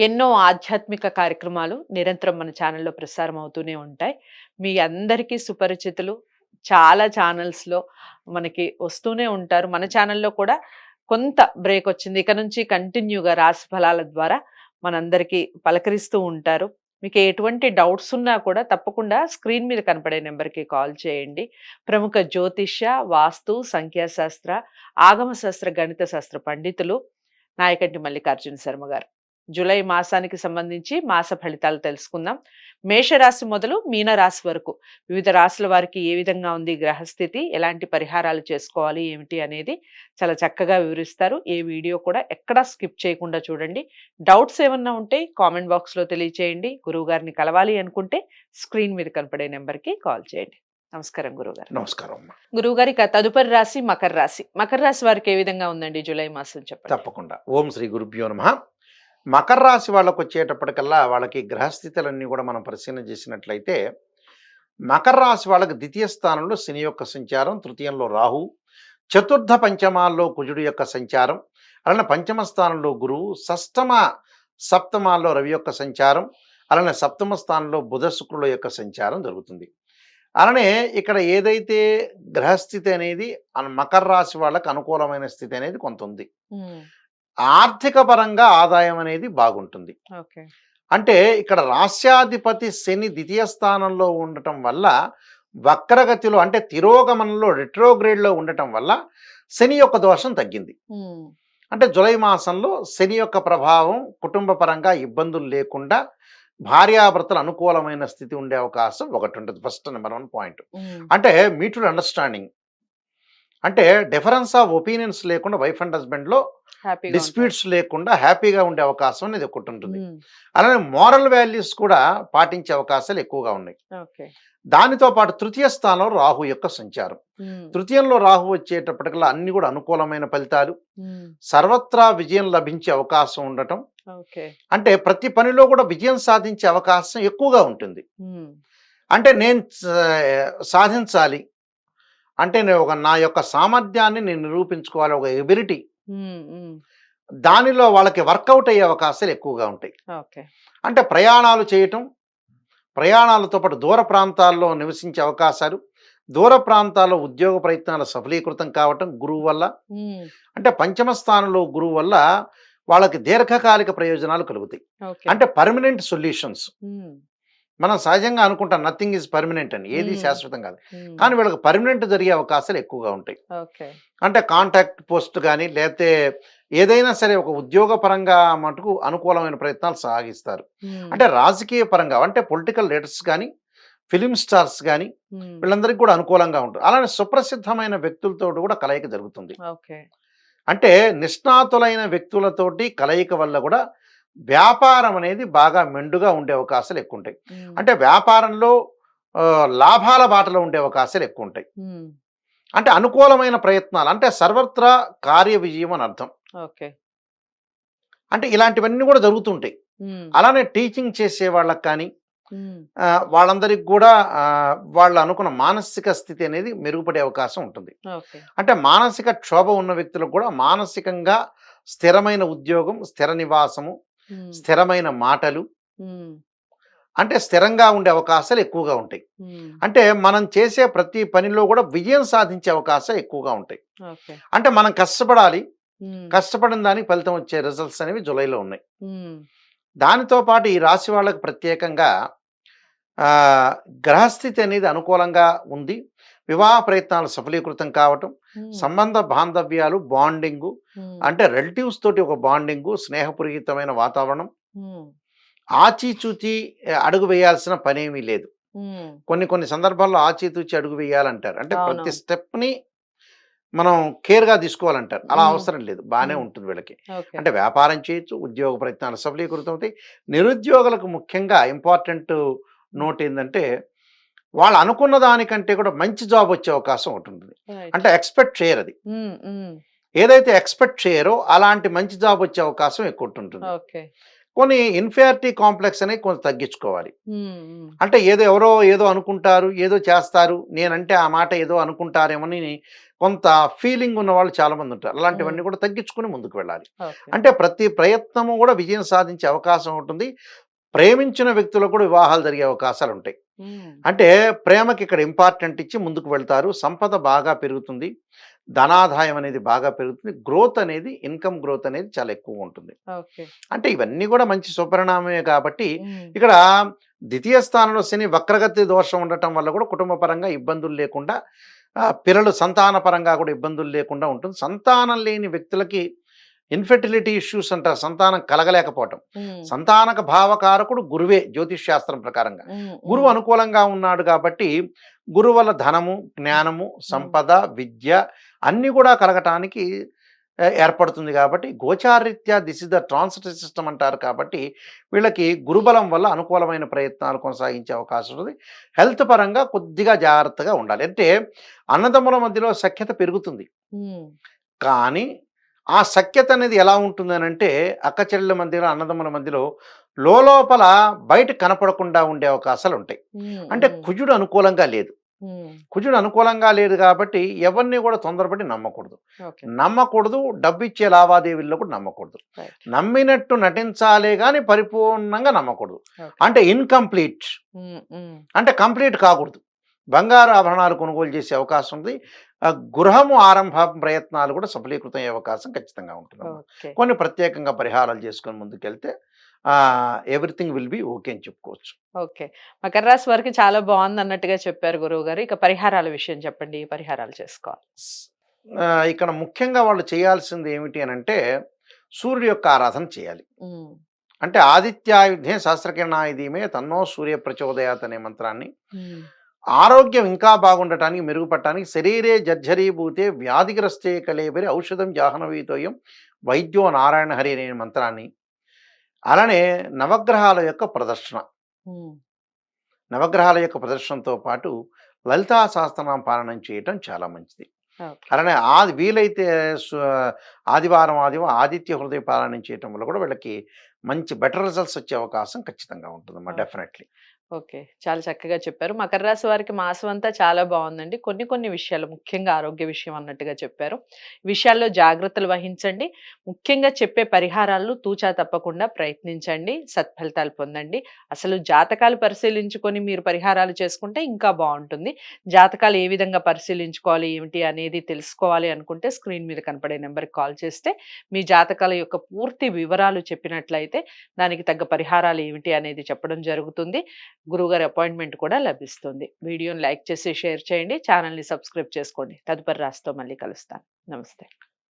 ఎన్నో ఆధ్యాత్మిక కార్యక్రమాలు నిరంతరం మన ఛానల్లో ప్రసారం అవుతూనే ఉంటాయి. మీ అందరికీ సుపరిచితులు చాలా ఛానల్స్‌లో మనకి వస్తూనే ఉంటారు. మన ఛానల్లో కూడా కొంత బ్రేక్ వచ్చింది. ఇక నుంచి కంటిన్యూగా రాశి ఫలాల ద్వారా మనందరికీ పలకరిస్తూ ఉంటారు. మీకు ఎటువంటి డౌట్స్ ఉన్నా కూడా తప్పకుండా స్క్రీన్ మీద కనపడే నెంబర్‌కి కాల్ చేయండి. ప్రముఖ జ్యోతిష్య, వాస్తు, సంఖ్యాశాస్త్ర, ఆగమశాస్త్ర గణిత శాస్త్ర పండితులు నాయకంటి మల్లికార్జున శర్మ గారు. జూలై మాసానికి సంబంధించి మాస ఫలితాలు తెలుసుకుందాం. మేషరాశి మొదలు మీనరాశి వరకు వివిధ రాశుల వారికి ఏ విధంగా ఉంది గ్రహస్థితి, ఎలాంటి పరిహారాలు చేసుకోవాలి ఏమిటి అనేది చాలా చక్కగా వివరిస్తారు. ఏ వీడియో కూడా ఎక్కడా స్కిప్ చేయకుండా చూడండి. డౌట్స్ ఏమన్నా ఉంటే కామెంట్ బాక్స్‌లో తెలియచేయండి. గురువుగారిని కలవాలి అనుకుంటే స్క్రీన్ మీద కనపడే నెంబర్‌కి కాల్ చేయండి. నమస్కారం గురువుగారు. నమస్కారం గురువుగారు తదుపరి రాశి మకర రాశి. మకర రాశి వారికి ఏ విధంగా ఉందండి జూలై మాసం చెప్పండి. తప్పకుండా ఓం శ్రీ గురుభ్యో నమ మకర రాశి వాళ్ళకు వచ్చేటప్పటికల్లా వాళ్ళకి గ్రహస్థితులన్నీ కూడా మనం పరిశీలన చేసినట్లయితే మకర రాశి వాళ్ళకి ద్వితీయ స్థానంలో శని యొక్క సంచారం తృతీయంలో రాహు చతుర్థ పంచమాల్లో కుజుడు యొక్క సంచారం అలానే పంచమ స్థానంలో గురువు షష్టమ సప్తమాల్లో రవి యొక్క సంచారం అలానే సప్తమ స్థానంలో బుధ శుక్రుల యొక్క సంచారం జరుగుతుంది. అలానే ఇక్కడ ఏదైతే గ్రహస్థితి అనేది మకర రాశి వాళ్ళకి అనుకూలమైన స్థితి అనేది కొంత ఉంది. ఆర్థిక పరంగా ఆదాయం అనేది బాగుంటుంది ఓకే. అంటే ఇక్కడ రాస్యాధిపతి శని ద్వితీయ స్థానంలో ఉండటం వల్ల వక్రగతిలో అంటే తిరోగమనంలో రిట్రోగ్రేడ్లో ఉండటం వల్ల శని యొక్క దోషం తగ్గింది. అంటే జులై మాసంలో శని యొక్క ప్రభావం కుటుంబ పరంగా ఇబ్బందులు లేకుండా భార్యాభర్తలు అనుకూలమైన స్థితి ఉండే అవకాశం ఒకటి ఉంటుంది ఫస్ట్ నెంబర్ వన్ పాయింట్. అంటే మ్యూచువల్ అండర్స్టాండింగ్ అంటే డిఫరెన్స్ ఆఫ్ ఒపీనియన్స్ లేకుండా వైఫ్ అండ్ హస్బెండ్లో. డిస్ప్యూట్స్ లేకుండా హ్యాపీగా ఉండే అవకాశం అనేది ఒకటి ఉంటుంది. అలానే మోరల్ వాల్యూస్ కూడా పాటించే అవకాశాలు ఎక్కువగా ఉన్నాయి. దానితో పాటు తృతీయ స్థానంలో రాహు యొక్క సంచారం. తృతీయంలో రాహు వచ్చేటప్పటికల్లా అన్ని కూడా అనుకూలమైన ఫలితాలు. సర్వత్రా విజయం లభించే అవకాశం ఉండటం. అంటే ప్రతి పనిలో కూడా విజయం సాధించే అవకాశం ఎక్కువగా ఉంటుంది. అంటే నేను సాధించాలి అంటే నేను ఒక నా యొక్క సామర్థ్యాన్ని నేను నిరూపించుకోవాలి ఒక ఎబిలిటీ. దానిలో వాళ్ళకి వర్కౌట్ అయ్యే అవకాశాలు ఎక్కువగా ఉంటాయి. అంటే ప్రయాణాలు చేయటం ప్రయాణాలతో పాటు దూర ప్రాంతాల్లో నివసించే అవకాశాలు దూర ప్రాంతాల్లో ఉద్యోగ ప్రయత్నాలు సఫలీకృతం కావటం గురువు వల్ల. అంటే పంచమ స్థానంలో గురువు వల్ల వాళ్ళకి దీర్ఘకాలిక ప్రయోజనాలు కలుగుతాయి. అంటే పర్మనెంట్ సొల్యూషన్స్. మనం సహజంగా అనుకుంటాం నథింగ్ ఈజ్ పర్మనెంట్ అని ఏది. శాశ్వతం కాదు. కానీ వీళ్ళకి పర్మనెంట్ జరిగే అవకాశాలు ఎక్కువగా ఉంటాయి. అంటే కాంటాక్ట్ పోస్ట్ కానీ లేకపోతే ఏదైనా సరే ఒక ఉద్యోగ పరంగా మటుకు అనుకూలమైన ప్రయత్నాలు సాగిస్తారు. అంటే రాజకీయ పరంగా అంటే పొలిటికల్ లీడర్స్ కానీ ఫిలిం స్టార్స్ కానీ. వీళ్ళందరికీ కూడా అనుకూలంగా ఉంటుంది అలానే సుప్రసిద్ధమైన వ్యక్తులతో కూడా కలయిక జరుగుతుంది. అంటే నిష్ణాతులైన వ్యక్తులతోటి కలయిక వల్ల కూడా వ్యాపారం అనేది బాగా మెండుగా ఉండే అవకాశాలు ఎక్కువ ఉంటాయి. అంటే వ్యాపారంలో లాభాల బాటలో ఉండే అవకాశాలు ఎక్కువ ఉంటాయి. అంటే అనుకూలమైన ప్రయత్నాలు అంటే సర్వత్రా కార్య విజయం అని అర్థం ఓకే. అంటే ఇలాంటివన్నీ కూడా జరుగుతుంటాయి. అలానే టీచింగ్ చేసే వాళ్ళకి కానీ వాళ్ళందరికీ కూడా వాళ్ళు అనుకున్న మానసిక స్థితి అనేది మెరుగుపడే అవకాశం ఉంటుంది. అంటే మానసిక క్షోభ ఉన్న వ్యక్తులకు కూడా మానసికంగా స్థిరమైన ఉద్యోగం స్థిర నివాసము. స్థిరమైన మాటలు. అంటే స్థిరంగా ఉండే అవకాశాలు ఎక్కువగా ఉంటాయి. అంటే మనం చేసే ప్రతి పనిలో కూడా విజయం సాధించే అవకాశాలు ఎక్కువగా ఉంటాయి. అంటే మనం కష్టపడాలి. కష్టపడిన దానికి ఫలితం వచ్చే రిజల్ట్స్ అనేవి జూలైలో ఉన్నాయి. దానితో పాటు ఈ రాశి వాళ్ళకి ప్రత్యేకంగా గ్రహస్థితి అనేది అనుకూలంగా ఉంది వివాహ ప్రయత్నాలు సఫలీకృతం కావటం. సంబంధ బాంధవ్యాలు బాండింగు. అంటే రిలేటివ్స్ తోటి ఒక బాండింగు స్నేహపూరితమైన వాతావరణం ఏ, అడుగు వేయాల్సిన పనేమీ లేదు. కొన్ని కొన్ని సందర్భాల్లో ఆచితూచి అడుగు వేయాలంటారు అంటే ప్రతి. స్టెప్ని మనం కేర్గా తీసుకోవాలంటారు అలా. అవసరం లేదు బాగానే. ఉంటుంది వీళ్ళకి. అంటే వ్యాపారం చేయొచ్చు ఉద్యోగ ప్రయత్నాలు సఫలీకృతం అవుతాయి నిరుద్యోగులకు ముఖ్యంగా ఇంపార్టెంట్ నోట్ ఏంటంటే వాళ్ళు అనుకున్న దానికంటే కూడా మంచి జాబ్ వచ్చే అవకాశం ఉంటుంది. అంటే ఎక్స్పెక్ట్ చేయరు అది. ఏదైతే ఎక్స్పెక్ట్ చేయరో అలాంటి మంచి జాబ్ వచ్చే అవకాశం ఎక్కువ ఉంటుంది. కొన్ని ఇన్ఫియారిటీ కాంప్లెక్స్ అనేది కొంచెం తగ్గించుకోవాలి. అంటే ఏదో ఎవరో ఏదో అనుకుంటారు ఏదో చేస్తారు నేనంటే ఆ మాట ఏదో అనుకుంటారేమని కొంత ఫీలింగ్ ఉన్న వాళ్ళు చాలా మంది ఉంటారు. అలాంటివన్నీ కూడా తగ్గించుకుని ముందుకు వెళ్ళాలి. అంటే ప్రతి ప్రయత్నము కూడా విజయం సాధించే అవకాశం ఉంటుంది ప్రేమించిన వ్యక్తులకు కూడా వివాహాలు జరిగే అవకాశాలు ఉంటాయి. అంటే ప్రేమకి ఇక్కడ ఇంపార్టెంట్ ఇచ్చి ముందుకు వెళ్తారు. సంపద బాగా పెరుగుతుంది. ధనాదాయం అనేది బాగా పెరుగుతుంది. గ్రోత్ అనేది ఇన్కమ్ గ్రోత్ అనేది చాలా ఎక్కువ ఉంటుంది. అంటే ఇవన్నీ కూడా మంచి సుపరిణామమే కాబట్టి ఇక్కడ ద్వితీయ స్థానంలో శని వక్రగతి దోషం ఉండటం వల్ల కూడా కుటుంబ పరంగా ఇబ్బందులు లేకుండా పిల్లలు సంతాన పరంగా కూడా ఇబ్బందులు లేకుండా ఉంటుంది. సంతానం లేని వ్యక్తులకి ఇన్ఫెర్టిలిటీ ఇష్యూస్ అంటారు సంతానం కలగలేకపోవటం. సంతానక భావకారకుడు గురువే జ్యోతిష్ శాస్త్రం ప్రకారంగా గురువు అనుకూలంగా ఉన్నాడు కాబట్టి గురువు వల్ల ధనము జ్ఞానము సంపద విద్య అన్నీ కూడా కలగటానికి ఏర్పడుతుంది కాబట్టి గోచారీత్యా this is the transit system అంటారు కాబట్టి వీళ్ళకి గురుబలం వల్ల అనుకూలమైన ప్రయత్నాలు కొనసాగించే అవకాశం ఉంది. హెల్త్ పరంగా కొద్దిగా జాగ్రత్తగా ఉండాలి. అంటే అన్నదమ్ముల మధ్యలో సఖ్యత పెరుగుతుంది. కానీ ఆ సఖ్యత అనేది ఎలా ఉంటుంది అని అంటే అక్క చెల్లెల మధ్యలో అన్నదమ్ముల మధ్యలో లోపల బయట కనపడకుండా ఉండే అవకాశాలు ఉంటాయి అంటే కుజుడు అనుకూలంగా లేదు. కుజుడు అనుకూలంగా లేదు కాబట్టి ఎవరిని కూడా తొందరపడి నమ్మకూడదు. నమ్మకూడదు డబ్బు ఇచ్చే లావాదేవీల్లో కూడా నమ్మకూడదు. నమ్మినట్టు నటించాలే కానీ పరిపూర్ణంగా నమ్మకూడదు. అంటే ఇన్కంప్లీట్. అంటే కంప్లీట్ కాకూడదు. బంగారు ఆభరణాలు కొనుగోలు చేసే అవకాశం ఉంది. గృహము ఆరంభ ప్రయత్నాలు కూడా సఫలీకృతం అయ్యే అవకాశం ఖచ్చితంగా ఉంటుంది. కొన్ని ప్రత్యేకంగా పరిహారాలు చేసుకొని ముందుకెళ్తే ఎవ్రీథింగ్ విల్ బి ఓకే అని చెప్పుకోవచ్చు. ఓకే. మకర రాశి వారికి చాలా బాగుంది అన్నట్టుగా చెప్పారు గురువు గారు. ఇక పరిహారాల విషయం చెప్పండి. పరిహారాలు చేసుకోవాలి. ఇక్కడ ముఖ్యంగా వాళ్ళు చేయాల్సింది ఏమిటి అని అంటే సూర్యుడి యొక్క ఆరాధన చేయాలి. అంటే ఆదిత్యాయుధే సహస్రకిరణాయుధీమే తన్నో సూర్య ప్రచోదయాత్ అనే మంత్రాన్ని ఆరోగ్యం ఇంకా బాగుండటానికి మెరుగుపడటానికి శరీరే జర్జరీభూతే వ్యాధిగ్రస్తే కలేబరి ఔషధం జాహ్నవీతోయం వైద్యో నారాయణ హరి అనే మంత్రాన్ని. అలానే నవగ్రహాల యొక్క ప్రదర్శన. నవగ్రహాల యొక్క ప్రదర్శనతో పాటు లలితా సహస్రనామ పాలనం చేయటం చాలా మంచిది. అలానే ఆది వీలైతే ఆదివారం ఆదివారం ఆదిత్య హృదయ పాలన చేయటం వల్ల కూడా వీళ్ళకి మంచి బెటర్ రిజల్ట్స్ వచ్చే అవకాశం ఖచ్చితంంగా ఉంటుందమ్మా Okay. డెఫినెట్లీ. ఓకే. చాలా చక్కగా చెప్పారు. మకర రాశి వారికి మాసం అంతా చాలా బాగుందండి. కొన్ని కొన్ని విషయాలు ముఖ్యంగా ఆరోగ్య విషయం అన్నట్టుగా చెప్పారు. విషయాల్లో జాగ్రత్తలు వహించండి. ముఖ్యంగా చెప్పే పరిహారాలు తూచా తప్పకుండా ప్రయత్నించండి. సత్ఫలితాలు పొందండి. అసలు జాతకాలు పరిశీలించుకొని మీరు పరిహారాలు చేసుకుంటే ఇంకా బాగుంటుంది. జాతకాలు ఏ విధంగా పరిశీలించుకోవాలి ఏమిటి అనేది తెలుసుకోవాలి అనుకుంటే స్క్రీన్ మీద కనపడే నెంబర్కి కాల్ చేస్తే మీ జాతకాల యొక్క పూర్తి వివరాలు చెప్పినట్లయితే దానికి తగ్గ పరిహారాలు ఏమిటి అనేది చెప్పడం జరుగుతుంది. గురువుగారి అపాయింట్మెంట్ కూడా లభిస్తుంది. వీడియోని లైక్ చేసి షేర్ చేయండి. ఛానల్ని సబ్స్క్రైబ్ చేసుకోండి. తదుపరి రాస్తో మళ్ళీ కలుస్తాను. నమస్తే.